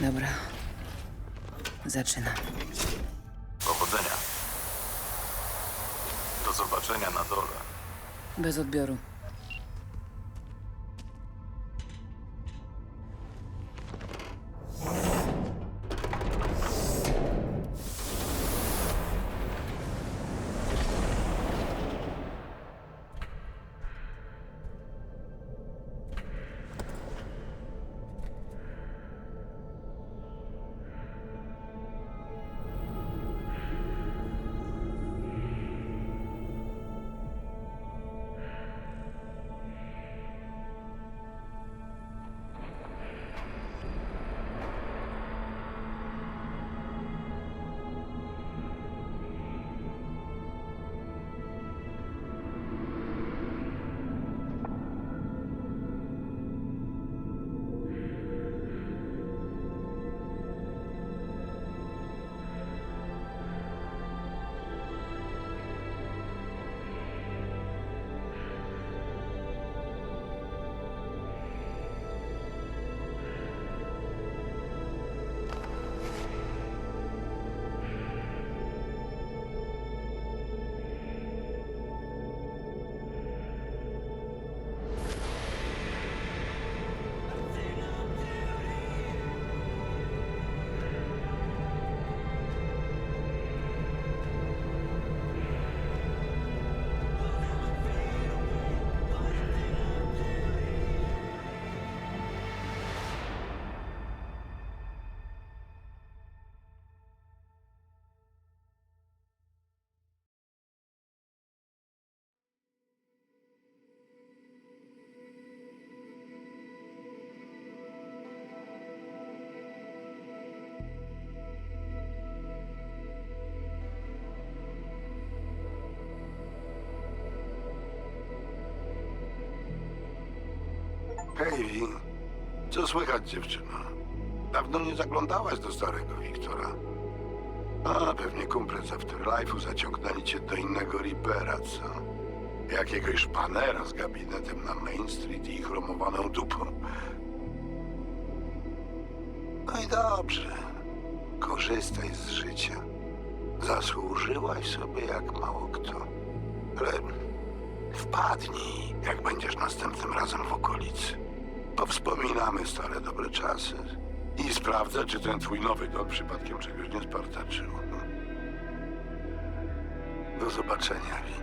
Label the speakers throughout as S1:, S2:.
S1: Dobra. Zaczynam.
S2: Powodzenia. Do zobaczenia na dole.
S1: Bez odbioru.
S3: Hej. Co słychać, dziewczyno? Dawno nie zaglądałaś do starego Wiktora. A, pewnie kumple z Afterlife'u zaciągnęli cię do innego Reapera, co? Jakiegoś szpanera z gabinetem na Main Street i chromowaną dupą. No i dobrze. Korzystaj z życia. Zasłużyłaś sobie jak mało kto. Ale Wpadnij, jak będziesz następnym razem w okolicy. Powspominamy stare dobre czasy. I sprawdzę, czy ten twój nowy dom przypadkiem czegoś nie spartaczył. Do zobaczenia, Wi.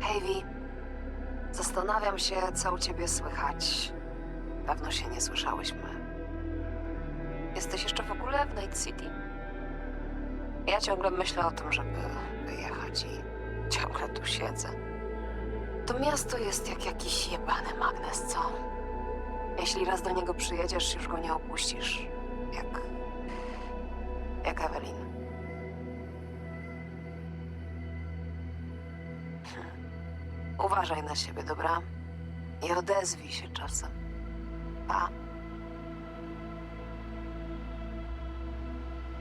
S4: Hej, Vi. Zastanawiam się, co u ciebie słychać. Dawno się nie słyszałyśmy. Jesteś jeszcze w ogóle w Night City? Ja ciągle myślę o tym, żeby wyjechać i ciągle tu siedzę. To miasto jest jak jakiś jebany magnes, co? Jeśli raz do niego przyjedziesz, już go nie opuścisz. Jak... jak Evelyn. Uważaj na siebie, dobra? I odezwij się czasem. Pa.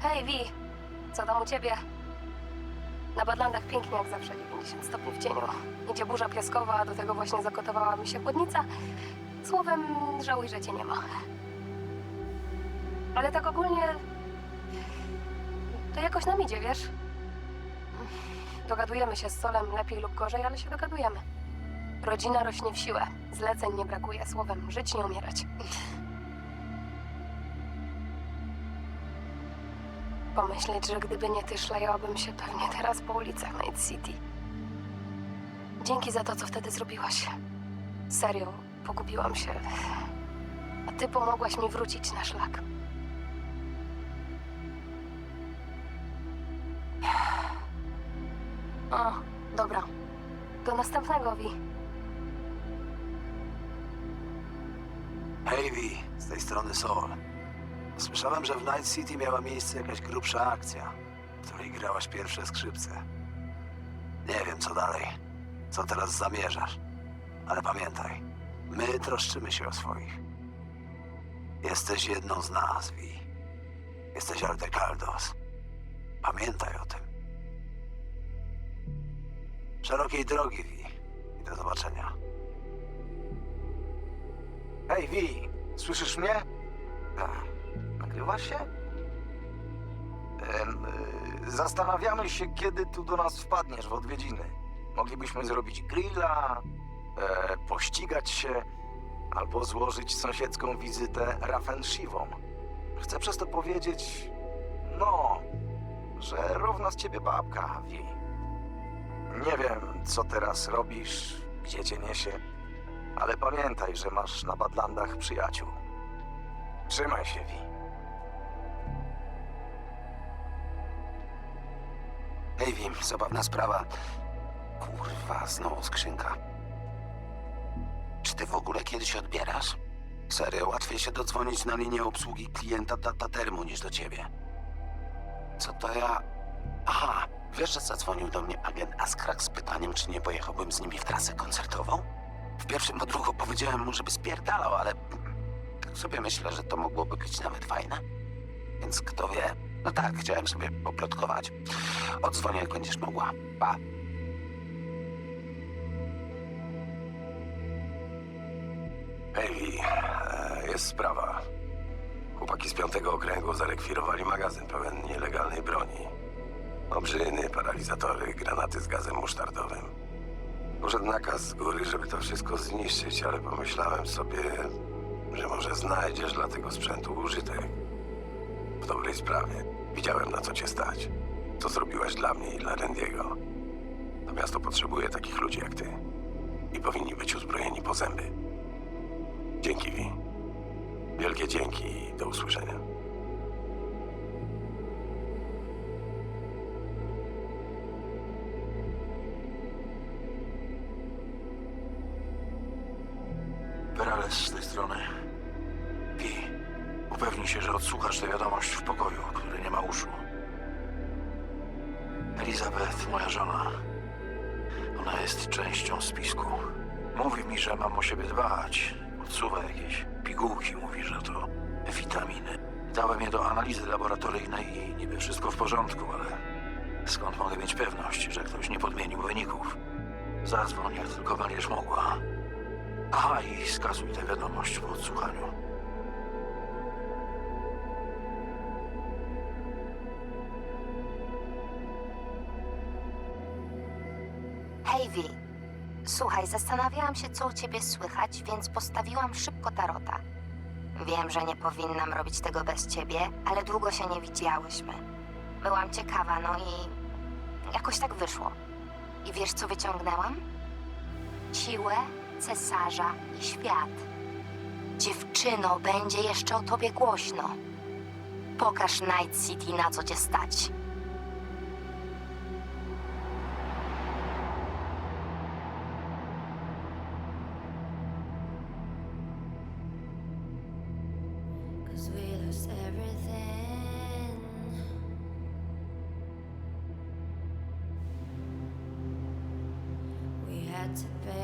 S5: Hej, Wi! Co tam u ciebie? Na Badlandach pięknie jak zawsze, 90 stopni w cieniu. Idzie burza piaskowa, a do tego właśnie zakotowała mi się chłodnica. Słowem, żałuj, że cię nie ma. Ale tak ogólnie... To jakoś nam idzie, wiesz? Dogadujemy się z Solem lepiej lub gorzej, ale się dogadujemy. Rodzina rośnie w siłę. Zleceń nie brakuje. Słowem, żyć nie umierać. Pomyśleć, że gdyby nie ty, szlajałabym się pewnie teraz po ulicach Night City. Dzięki za to, co wtedy zrobiłaś. Serio, pogubiłam się. A ty pomogłaś mi wrócić na szlak. O, dobra. Do następnego, Wi.
S6: Hej Vi, z tej strony Sol. Słyszałem, że w Night City miała miejsce jakaś grubsza akcja, w której grałaś pierwsze skrzypce. Nie wiem, co dalej, co teraz zamierzasz, ale pamiętaj, my troszczymy się o swoich. Jesteś jedną z nas, Vi. Jesteś Aldekaldos. Pamiętaj o tym.
S7: Szerokiej drogi, Wi. I do zobaczenia. Hej, Wi, słyszysz mnie? A, nagrywasz się? Y, zastanawiamy się, kiedy tu do nas wpadniesz w odwiedziny. Moglibyśmy zrobić grilla, e, pościgać się, albo złożyć sąsiedzką wizytę rafensiwą. Chcę przez to powiedzieć, no, że równa z ciebie babka, Wi. Nie wiem, co teraz robisz, gdzie cię niesie, ale pamiętaj, że masz na Badlandach przyjaciół. Trzymaj się, Wi. Hej, Wim, zabawna sprawa. Kurwa, znowu skrzynka. Czy ty w ogóle kiedyś odbierasz? Serio, łatwiej się dodzwonić na linię obsługi klienta data termu niż do ciebie. Co to ja... Aha, wiesz, że zadzwonił do mnie agent Askrak z pytaniem, czy nie pojechałbym z nimi w trasę koncertową? W pierwszym odruchu powiedziałem mu, żeby spierdalał, ale tak sobie myślę, że to mogłoby być nawet fajne. Więc kto wie? No tak, chciałem sobie poplotkować. Odzwonię, jak będziesz mogła. Pa.
S8: Hej, e, jest sprawa. Chłopaki z piątego okręgu zarekwirowali magazyn pełen nielegalnej broni. Obrzyny, paralizatory, granaty z gazem musztardowym. Poszedł nakaz z góry, żeby to wszystko zniszczyć, ale pomyślałem sobie, że może znajdziesz dla tego sprzętu użytek. Dobrej sprawie. Widziałem, na co cię stać. Co zrobiłaś dla mnie i dla Randiego. To miasto potrzebuje takich ludzi jak ty. I powinni być uzbrojeni po zęby. Dzięki, Wi. Wielkie dzięki i do usłyszenia.
S2: Perales z tej strony. Upewnij się, że odsłuchasz tę wiadomość w pokoju, który nie ma uszu. Elizabeth, moja żona. Ona jest częścią spisku. Mówi mi, że mam o siebie dbać. Odsuwa jakieś pigułki, mówi, że to witaminy. Dałem je do analizy laboratoryjnej i niby wszystko w porządku, ale skąd mogę mieć pewność, że ktoś nie podmienił wyników? Zadzwoń, jak tylko będziesz mogła. Aha, i skasuj tę wiadomość po odsłuchaniu.
S9: Hej. Słuchaj, zastanawiałam się, co u ciebie słychać, więc postawiłam szybko tarota. Wiem, że nie powinnam robić tego bez ciebie, ale długo się nie widziałyśmy. Byłam ciekawa, no i jakoś tak wyszło. I wiesz, co wyciągnęłam? Siłę, cesarza i świat. Dziewczyno, będzie jeszcze o tobie głośno. Pokaż Night City, na co cię stać.
S1: To pay.